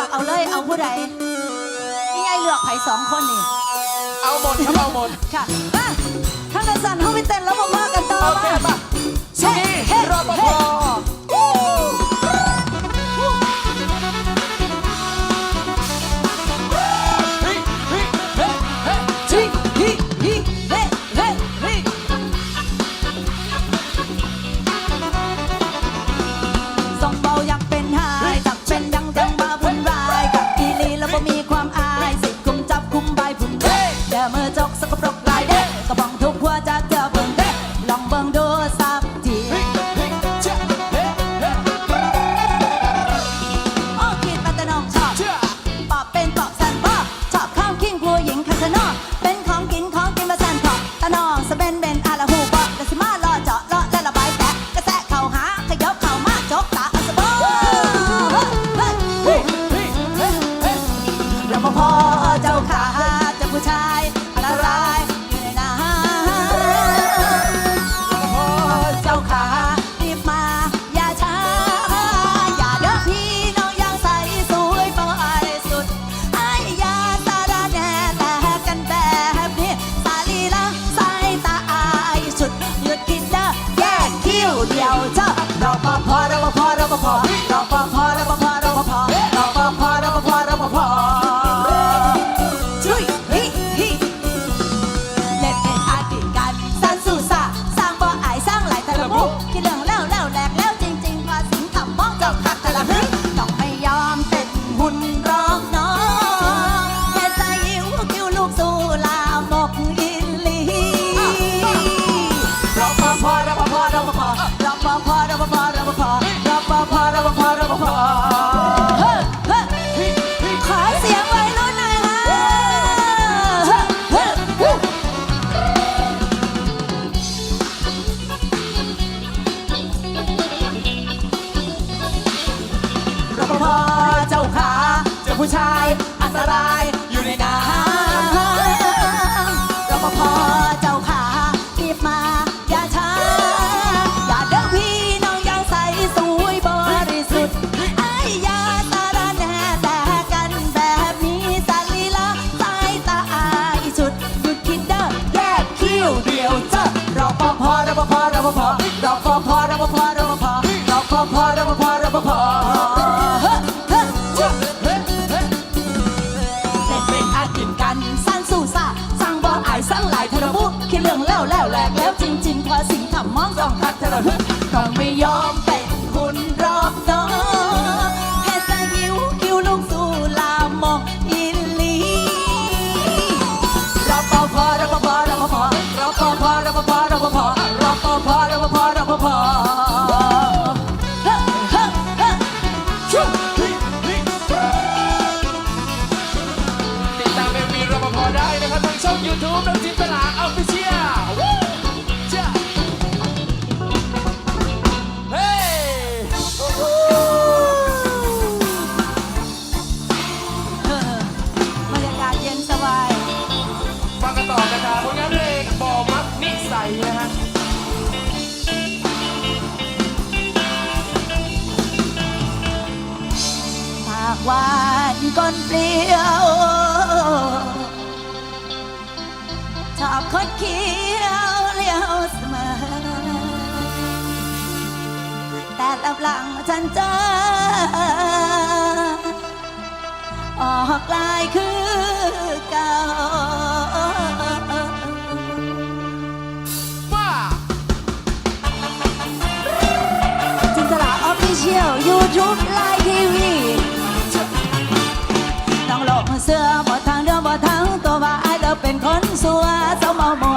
อกเอาเลยเอาผู้ใดนี่ไงเลือกไผ่สองคนนี่เอาหมดครับเอาหมด ค่ะมาทั้งกันสั่นเข้าไปเต้นแล้วมาว่ากันต่อโอเคป่ะสุนีรอปภ pop, pa. สบาย้องทักเธอเราต้องไม่ยอม นเปลี่ยวชอบคดเคียวเลี้ยวเสมอ แต่ลำหลังฉันเจอ ออกลายคือเก่าจินตลาออฟฟิเชียลยูทูบไล สัวสมอม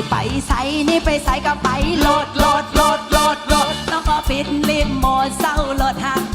สิไปใส่นี่ไปใส่ก็ไปโหลดโหลดโหลดโหลดโหลดแล้วก็ปิดลิมโหมดเศร้าโหลดหัก